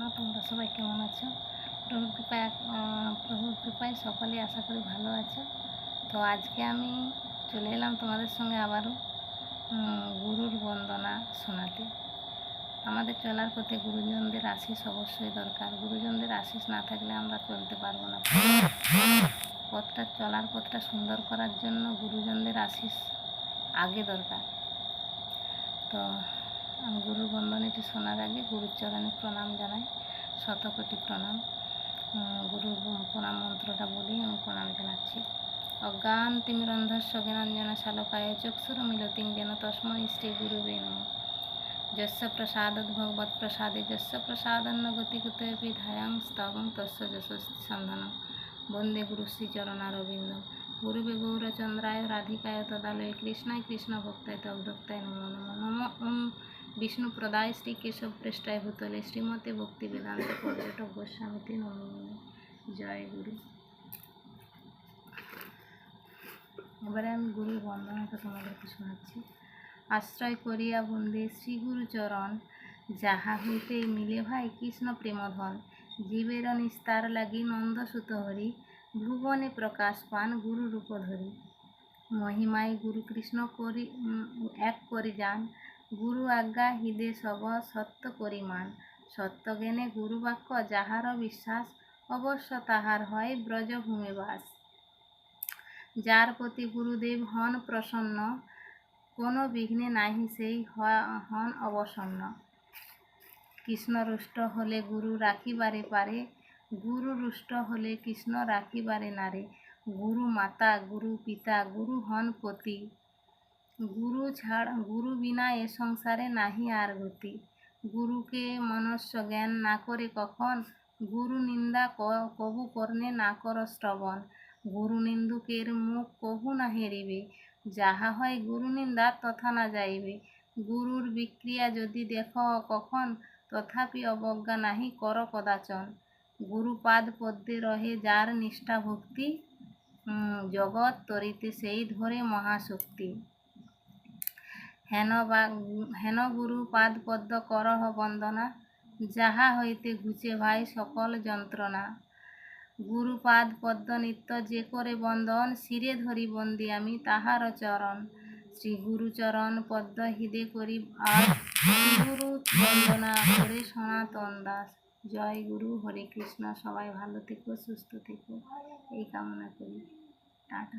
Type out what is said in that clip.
না, তোমরা সবাই কেমন আছো? প্রভুর কৃপায় প্রভুর কৃপায় সকলে আশা করি ভালো আছো। তো আজকে আমি চলে এলাম তোমাদের সঙ্গে আবারও গুরুর বন্দনা শোনাতে। আমাদের চলার পথে গুরুজনদের আশিস অবশ্যই দরকার। গুরুজনদের আশিস না থাকলে আমরা চলতে পারব না। পথটা, চলার পথটা সুন্দর করার জন্য গুরুজনদের আশিস আগে দরকার। তো শোনার আগে গুরুর চরণে প্রণাম জানাই, শতকোটি প্রণাম। গুরুর প্রণাম মন্ত্রটা বলি, আমি প্রণাম জানাচ্ছি। অজ্ঞান তিমিরন্ধস্য জ্ঞানাঞ্জন শালকায় চক্ষুর মিলতিং যেন তস্মৈ শ্রী গুরুবে নমঃ। যস্য প্রসাদৎ ভগবৎ প্রসাদে যস্য প্রসাদন্ন গতিকুতপি ধায়াং স্তবং তস্য যশ সন্ধানম। বন্দে গুরু শ্রীচরণারবিন্দ। গুরুবে গৌরচন্দ্রায় রাধিকায় তদালয়ে কৃষ্ণায় কৃষ্ণ ভক্তায় তদ্ভক্তায় নমো নমো নমো ওম বিষ্ণু প্রদায় শ্রী কেশব পৃষ্ঠায় ভূতলে শ্রীমতী ভক্তি বেদান্ত পর্যটক গোস্বামীতে নমো জয় গুরু এবারে আমি গুরুর বন্দনাটা তোমাদেরকে শোনাচ্ছি। আশ্রয় করিয়া বন্দে শ্রী গুরুচরণ যাহা হইতে মিলে ভাই কৃষ্ণ প্রেমধন। জীবের নিস্তার লাগি নন্দসুত হরি ভুবনে প্রকাশ পান গুরু রূপ ধরি। মহিমায় গুরু কৃষ্ণ করি এক করি যান। গুরু আজ্ঞা হৃদে সব সত্য করিমান সত্য জ্ঞানে গুরু বাক্য যাহার বিশ্বাস, অবশ্য তাহার হয় ব্রজভূমে বাস। যার প্রতি গুরুদেব হন প্রসন্ন, কোনো বিঘ্নে নাহি সেই হন অবসন্ন। কৃষ্ণ রুষ্ট হলে গুরু রাখিবারে পারে গুরু রুষ্ট হলে কৃষ্ণ রাখিবারে নারে। গুরু মাতা, গুরু পিতা, গুরু হন পতি। গুরু ছাড়, গুরু বিনা এ সংসারে নাহি আর গতি। গুরুকে মনস্য জ্ঞান না করে কখন? গুরু নিন্দা কবু কর্ণে না কর শ্রবণ। গুরু নিন্দুকের মুখ কহু না হেরিবে। যাহা হয় গুরু নিন্দা তথা না যাইবে। গুরুর বিক্রিয়া যদি দেখ কখন? তথাপি অবজ্ঞা নাহি কর কদাচন। গুরুপাদ পদ্মে রহে যার নিষ্ঠা ভক্তি জগৎ তরিতে সেই ধরে মহাশক্তি। হেন বা, হেন গুরু পাদ পদ্ম করহ বন্দনা, যাহা হইতে ঘুচে ভাই সকল যন্ত্রণা। গুরুপাদ পদ্ম নিত্য যে করে বন্দন, শিরে ধরি বন্দি আমি তাহার চরণ। শ্রী গুরুচরণ পদ্ম হৃদে করি আর গুরু বন্দনা করে সনাতন দাস। জয় গুরু হরে কৃষ্ণ সবাই ভালো থেকো সুস্থ থেকো। এই কামনা করি। টাটা।